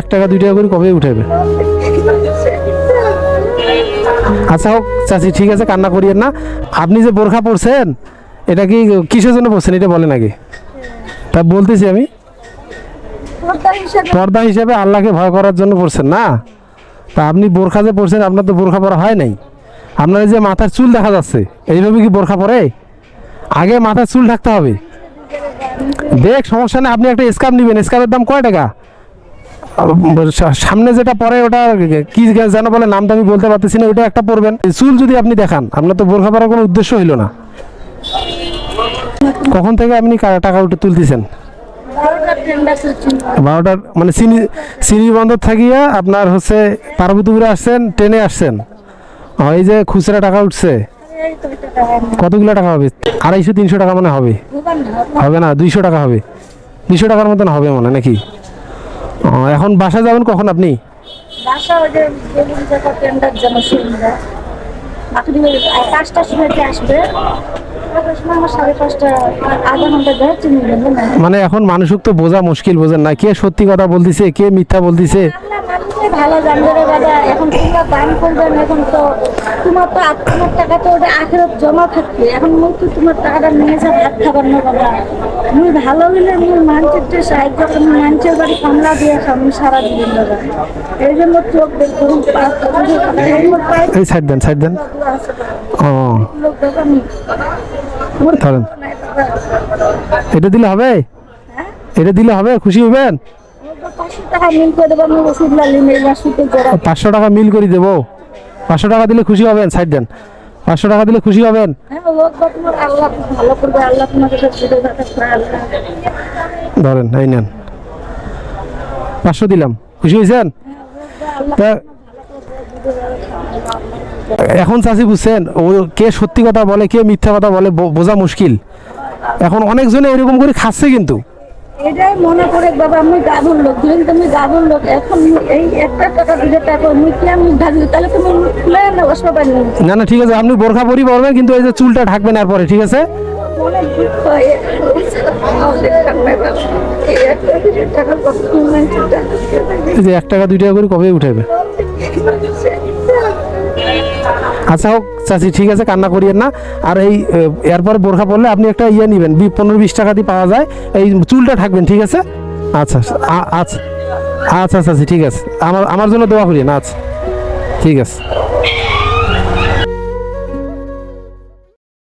এক টাকা, দুই টাকা করে কবে উঠাবে আচ্ছা হোক, চাচি, ঠিক আছে, কান্না করিয়েন না। আপনি যে বোরখা পরছেন, এটা কি কিসের জন্য পড়ছেন এটা বলেন আগে। তা বলতেছি আমি। পর্দা হিসাবে আল্লাহকে ভয় করার জন্য পড়ছেন না? তা আপনি বোরখা যে পড়ছেন আপনার তো বোরখা পরা হয় নাই। আপনার যে মাথার চুল দেখা যাচ্ছে, এইভাবে কি বোরখা পরে? আগে মাথার চুল ঢাকতে হবে। দেখ, সমস্যা নেই, আপনি একটা স্কার্ফ নেবেন। স্কার্ফের দাম কয় টাকা? সামনে যেটা পরে ওটা কি যেন বলে, নামটা আমি বলতে পারতেছি না, ওটা একটা পরবেন। চুল যদি আপনি দেখান, আপনার তো বোরখা পরার কোনো উদ্দেশ্য হইল না। কখন থেকে আপনি টাকা উঠে তুলতেছেন? বারোটা বারোটার মানে সিনি সিনি বন্দর থাকিয়া আপনার হচ্ছে পার্বতীপুরে আসছেন, ট্রেনে আসছেন। এই যে খুচরা টাকা উঠছে। কতগুলো টাকা হবে? আড়াইশো তিনশো টাকা মানে হবে। হবে না দুইশো টাকা হবে। দুইশো টাকার মতন হবে মনে নাকি? এখন বাসা যাবেন কখন আপনি? মানে এখন মানুষক তো বোঝা মুশকিল বোঝেন না। কে সত্যি কথা বলতিছে কে মিথ্যা বলতিছে? ভালো জানবে বাবা। এখন তোমরা দান করবেন এখন তো তোমার তো তোমার টাকা তো ওটা আখেরত জমা থাকবে। এখন মুই তো তোমার টাকাটা নিয়ে যা ভাত খাবার না। বাবা মুই ভালো হলে মুই মানুষের সাহায্য করি মানুষের বাড়ি কামলা দিয়ে সারা দিন বাবা এই জন্য চোখ পাঁচ এই সাইড দেন সাইড দেন। ও। ধরেন। এটা দিলে হবে? এটা দিলে হবে? খুশি হবেন টাকা মিল করে দেবো আমি ওষুধ লাগলি নেই ওষুধে জোড়া পাঁচশো টাকা মিল করে দেবো? পাঁচশো টাকা দিলে খুশি হবেন সাইড দেন। পাঁচশো টাকা দিলে খুশি হবেন? হ্যাঁ ধরেন এই নেন। পাঁচশো দিলাম। খুশি হয়েছেন? তা এখন চাষি বুঝছেন ও কে সত্যি কথা বলে কে মিথ্যা কথা বলে বোঝা মুশকিল। এখন অনেকজনে এরকম করে খাচ্ছে কিন্তু। এটাই মনে করে বাবা আমি গাভুর লোক ধরেন তুমি গাভুর লোক এখন এই একটা টাকা দুটো টাকা মুই কি আমি ঢাকলি তাহলে তুমি খুলে না বসতে পারি না না ঠিক আছে আপনি বোরখা পরি পরবেন কিন্তু এই যে চুলটা ঢাকবেন এরপরে ঠিক আছে? এক টাকা দুই টাকা করে কবে উঠাবে আচ্ছা হোক, চাচি, ঠিক আছে, কান্না করিয়েন না। আর এই এরপর বোরখা পড়লে আপনি একটা ইয়ে নেবেন পনেরো বিশ টাকা দিয়ে পাওয়া যায়। এই চুলটা থাকবেন ঠিক আছে? আচ্ছা আচ্ছা আচ্ছা চাচি, ঠিক আছে। আমার আমার জন্য দোয়া করিয়েন আচ্ছা ঠিক আছে।